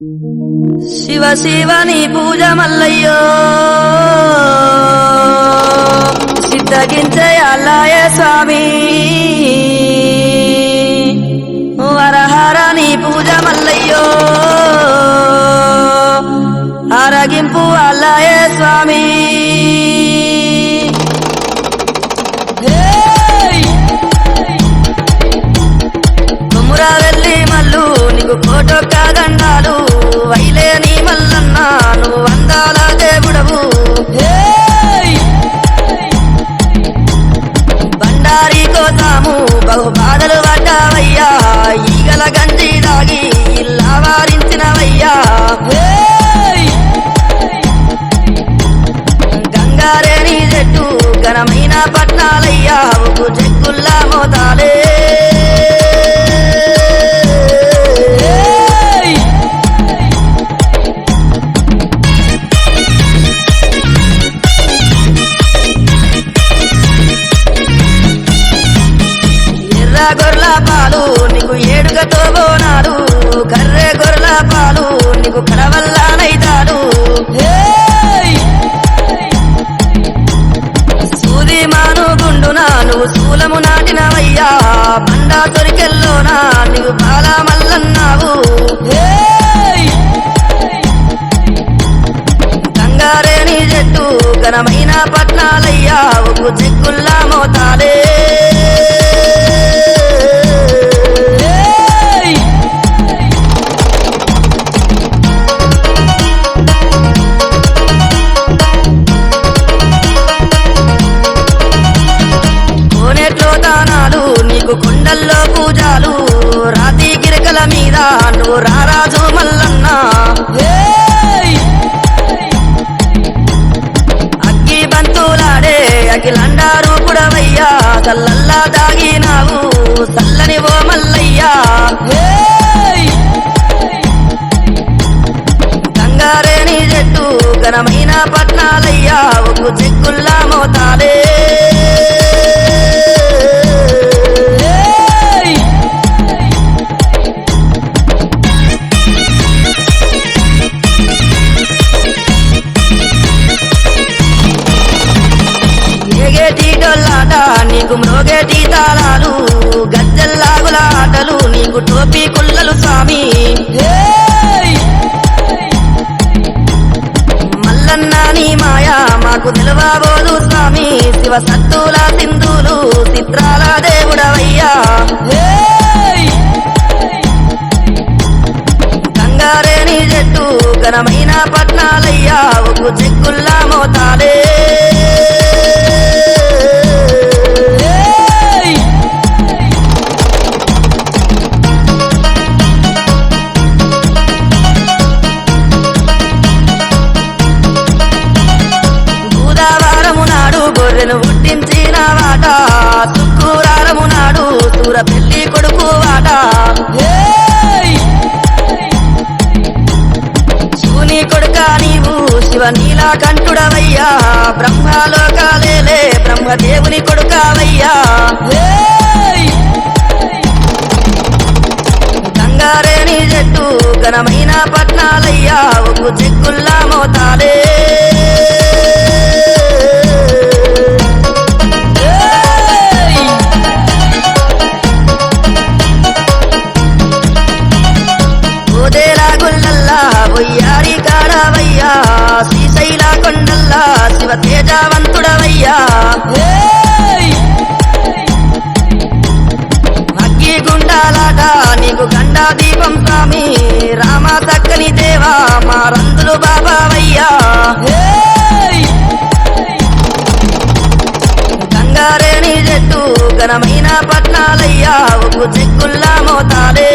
శివ శివ నీ పూజ మల్లయ్యో సిద్ధగించే అల్లాయ స్వామి. వరహర నీ పూజ మల్లయ్యో అరగింపు అల్లాయ స్వామి. ఏయ్! వెళ్ళి. నీకు కోటో వైలే నీ మల్లన్న నువ్వు వందాల దేవుడవు బండారి కోసాము బహు బాధలు పడ్డావయ్యా. ఈగల గంజి దాగి ఇల్లా గంగారేణి చెట్టు ఘనమైన పట్నాలయ్యా. ఉప్పు చెక్కుల్లా మోతాలే. గొర్ల పాలు నీకు ఏడుగతో బోనాలు కర్రె గొర్ల పాలు నీకు కడవల్ల సూది మాను గుండునా నువ్వు శూలము నాటినవయ్యా. బండా తొరికెల్లోనా నీవు బాల మల్లన్నావు. గంగారేణి చెట్టు ఘనమైన పట్నాలయ్యా. ఉగ్గు చిక్కుల్లా మోతాలే. దాగినావు చల్లని ఓ మల్లయ్యా. గంగారేణి చెట్టు ఘనమైన పట్నాలయ్యా. ఉప్పు చిక్కుల్లా మోతాలే. మ్రోగేటి తాళాలు గజ్జల్లాగుల ఆటలు నీకు టోపీ కుల్లలు స్వామి! మల్లన్న నీ మాయా మాకు నిలవబోదు స్వామి. శివ సత్తుల సింధులు చిత్రాల దేవుడవయ్యా! గంగారేణి చెట్టు ఘనమైన పట్నాలయ్యా. ఉప్పు చిక్కుల్లా మోతాలే. శివ నీలా కంఠుడవయ్యా బ్రహ్మలోకాలేలే బ్రహ్మదేవుని కొడుకావయ్యా. గంగారేణి చెట్టు ఘనమైన పట్నాలయ్యా ఉప్పు చిక్కుల్లా మోతాలే. నీకు గండా దీపం స్వామి. రామ చక్కని దేవా మా రందులు బాబావయ్యా! గంగారేణి చెట్టు ఘనమైన పట్నాలయ్యా. ఉప్పు చిక్కుల్లా మోతాలే.